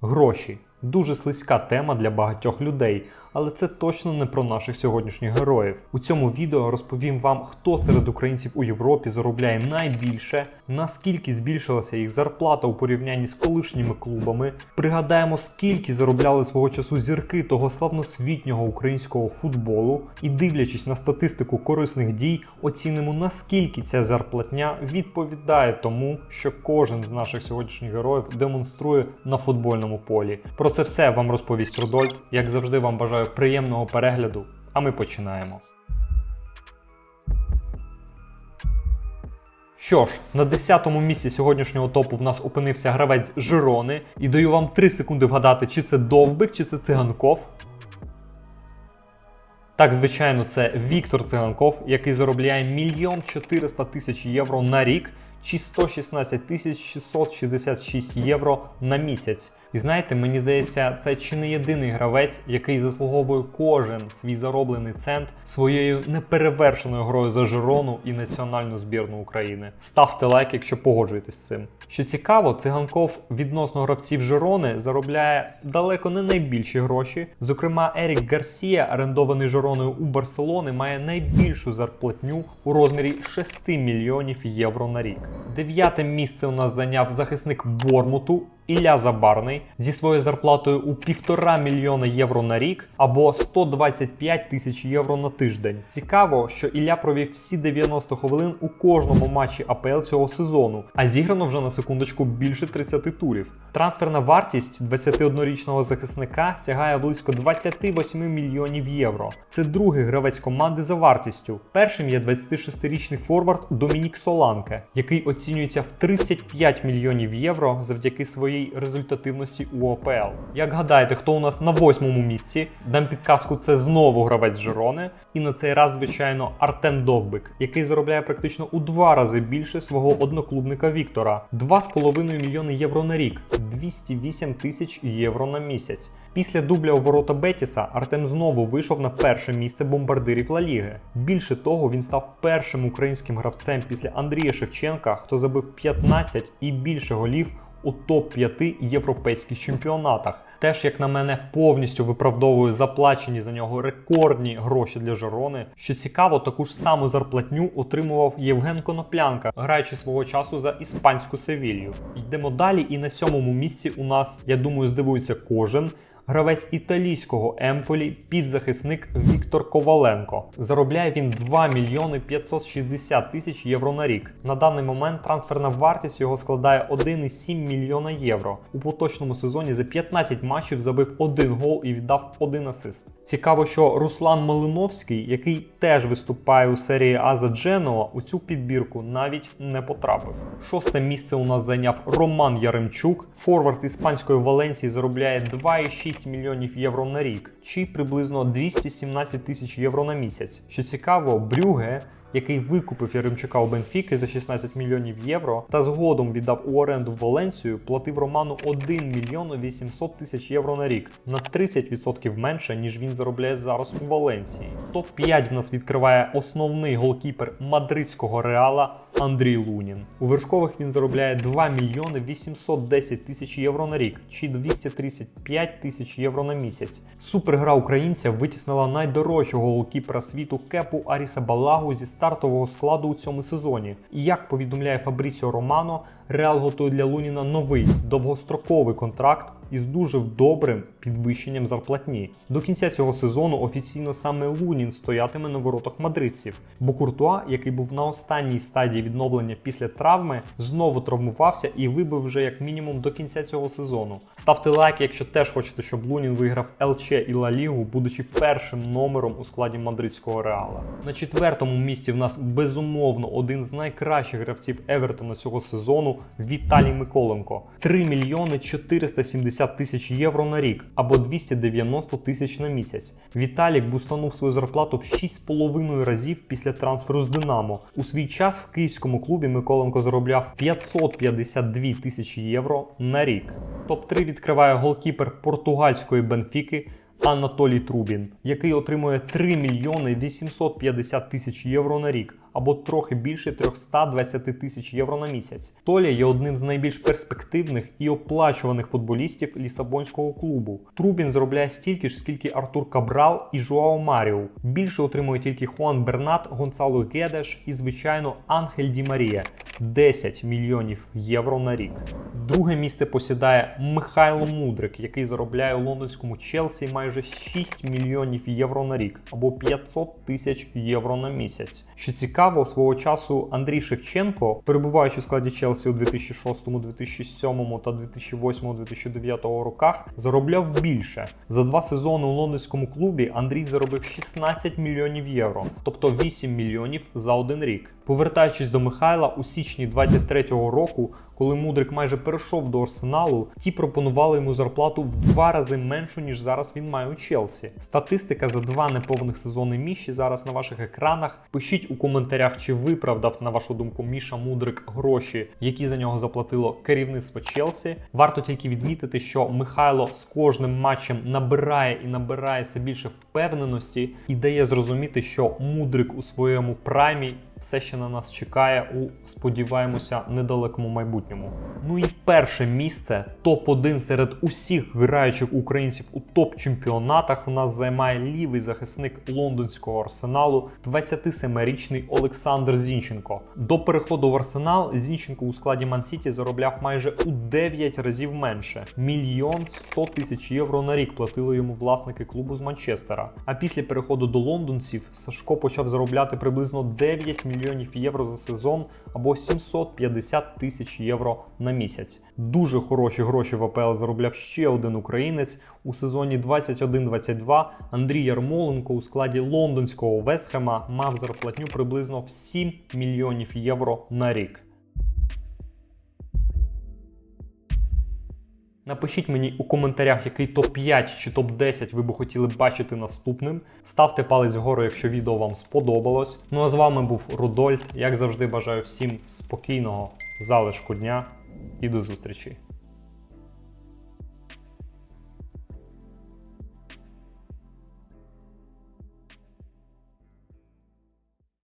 Гроші. Дуже слизька тема для багатьох людей, але це точно не про наших сьогоднішніх героїв. У цьому відео розповім вам, хто серед українців у Європі заробляє найбільше, наскільки збільшилася їх зарплата у порівнянні з колишніми клубами. Пригадаємо, скільки заробляли свого часу зірки того славносвітнього українського футболу, і дивлячись на статистику корисних дій, оцінимо наскільки ця зарплатня відповідає тому, що кожен з наших сьогоднішніх героїв демонструє на футбольному полі. Про це все вам розповість Рудольф. Як завжди, вам бажаю приємного перегляду. А ми починаємо. Що ж, на 10-му місці сьогоднішнього топу в нас опинився гравець Жирони. І даю вам 3 секунди вгадати, чи це Довбик, чи це Циганков. Так, звичайно, це Віктор Циганков, який заробляє 1 400 тисяч євро на рік чи 116 тисяч 666 євро на місяць. І знаєте, мені здається, це чи не єдиний гравець, який заслуговує кожен свій зароблений цент своєю неперевершеною грою за Жирону і національну збірну України. Ставте лайк, якщо погоджуєтесь з цим. Що цікаво, циганков відносно гравців Жирони заробляє далеко не найбільші гроші. Зокрема, Ерік Гарсія, орендований Жироною у Барселони, має найбільшу зарплатню у розмірі 6 мільйонів євро на рік. Дев'яте місце у нас зайняв захисник Бормуту. Ілля Забарний зі своєю зарплатою у півтора мільйона євро на рік або 125 тисяч євро на тиждень. Цікаво, що Ілля провів всі 90 хвилин у кожному матчі АПЛ цього сезону, а зіграно вже на секундочку більше 30 турів. Трансферна вартість 21-річного захисника сягає близько 28 мільйонів євро. Це другий гравець команди за вартістю. Першим є 26-річний форвард Домінік Соланке, який оцінюється в 35 мільйонів євро завдяки своїй результативності у ОПЛ. Як гадаєте, хто у нас на восьмому місці? Дам підказку, це знову гравець Жирони. І на цей раз, звичайно, Артем Довбик, який заробляє практично у два рази більше свого одноклубника Віктора 2,5 мільйони євро на рік, 208 тисяч євро на місяць. Після дубля у ворота Бетіса Артем знову вийшов на перше місце бомбардирів Ла Ліги. Більше того, він став першим українським гравцем після Андрія Шевченка, хто забив 15 і більше голів у топ-5 європейських чемпіонатах. Теж, як на мене, повністю виправдовує заплачені за нього рекордні гроші для Жерони. Що цікаво, таку ж саму зарплатню отримував Євген Коноплянка, граючи свого часу за іспанську Севілью. Йдемо далі, і на сьомому місці у нас, я думаю, здивується кожен. Гравець італійського Емполі, півзахисник Віктор Коваленко. Заробляє він 2 мільйони 560 тисяч євро на рік. На даний момент трансферна вартість його складає 1,7 мільйона євро. У поточному сезоні за 15 матчів забив один гол і віддав один асист. Цікаво, що Руслан Малиновський, який теж виступає у серії А за Дженоа, у цю підбірку навіть не потрапив. Шосте місце у нас зайняв Роман Яремчук. Форвард іспанської Валенції заробляє 2,6 мільйонів євро на рік, чи приблизно 217 тисяч євро на місяць. Що цікаво, Брюге який викупив Яремчука у Бенфіки за 16 мільйонів євро та згодом віддав у оренду в Валенцію, платив Роману 1 мільйон 800 тисяч євро на рік на 30% менше, ніж він заробляє зараз у Валенції. Топ-5 в нас відкриває основний голкіпер мадридського реала Андрій Лунін. У вершкових він заробляє 2 мільйони 810 тисяч євро на рік чи 235 тисяч євро на місяць. Супергра українця витіснила найдорожчого голкіпера світу Кепу Аріса Балагу зі стартового складу у цьому сезоні. І як повідомляє Фабріціо Романо, Реал готує для Луніна новий довгостроковий контракт із дуже добрим підвищенням зарплатні. До кінця цього сезону офіційно саме Лунін стоятиме на воротах мадридців, бо Куртуа, який був на останній стадії відновлення після травми, знову травмувався і вибив вже як мінімум до кінця цього сезону. Ставте лайк, якщо теж хочете, щоб Лунін виграв ЛЧ і Ла Лігу, будучи першим номером у складі мадридського реала. На четвертому місці в нас безумовно один з найкращих гравців Евертона цього сезону Віталій Миколенко. 3 мільйони 470 тисяч євро на рік або 290 тисяч на місяць. Віталік бустанув свою зарплату в 6,5 разів після трансферу з Динамо. У свій час в київському клубі Миколенко заробляв 552 тисячі євро на рік. Топ-3 відкриває голкіпер португальської Бенфіки Анатолій Трубін, який отримує 3 мільйони 850 тисяч євро на рік або трохи більше 320 тисяч євро на місяць. Толя є одним з найбільш перспективних і оплачуваних футболістів лісабонського клубу. Трубін заробляє стільки ж, скільки Артур Кабрал і Жуао Маріо. Більше отримує тільки Хуан Бернат, Гонсало Гедеш і, звичайно, Анхель Ді Марія. 10 мільйонів євро на рік. Друге місце посідає Михайло Мудрик, який заробляє у лондонському Челсі майже 6 мільйонів євро на рік або 500 тисяч євро на місяць. Що цікаво, свого часу Андрій Шевченко, перебуваючи у складі Челсі у 2006, 2007 та 2008-2009 роках, заробляв більше. За два сезони у лондонському клубі Андрій заробив 16 мільйонів євро, тобто 8 мільйонів за один рік. Повертаючись до Михайла у січні 23-го року, коли Мудрик майже перейшов до Арсеналу, ті пропонували йому зарплату в два рази меншу, ніж зараз він має у Челсі. Статистика за два неповних сезони Міші зараз на ваших екранах. Пишіть у коментарях, чи виправдав, на вашу думку, Міша Мудрик гроші, які за нього заплатило керівництво Челсі. Варто тільки відмітити, що Михайло з кожним матчем набирає і набирає все більше впевненості і дає зрозуміти, що Мудрик у своєму праймі все ще на нас чекає у сподіваємося недалекому майбутньому. Ну і перше місце топ-1 серед усіх граючих українців у топ-чемпіонатах. У нас займає лівий захисник лондонського арсеналу, 27-річний Олександр Зінченко. До переходу в арсенал Зінченко у складі Ман-Сіті заробляв майже у 9 разів менше мільйон 100 тисяч євро на рік платили йому власники клубу з Манчестера. А після переходу до лондонців Сашко почав заробляти приблизно 9 мільйонів євро за сезон або 750 тисяч євро на місяць. Дуже хороші гроші в АПЛ заробляв ще один українець у сезоні 21-22. Андрій Ярмоленко у складі лондонського Вестхема мав зарплатню приблизно в 7 мільйонів євро на рік. Напишіть мені у коментарях, який топ-5 чи топ-10 ви би хотіли бачити наступним. Ставте палець вгору, якщо відео вам сподобалось. Ну а з вами був Рудольд. Як завжди, бажаю всім спокійного залишку дня і до зустрічі.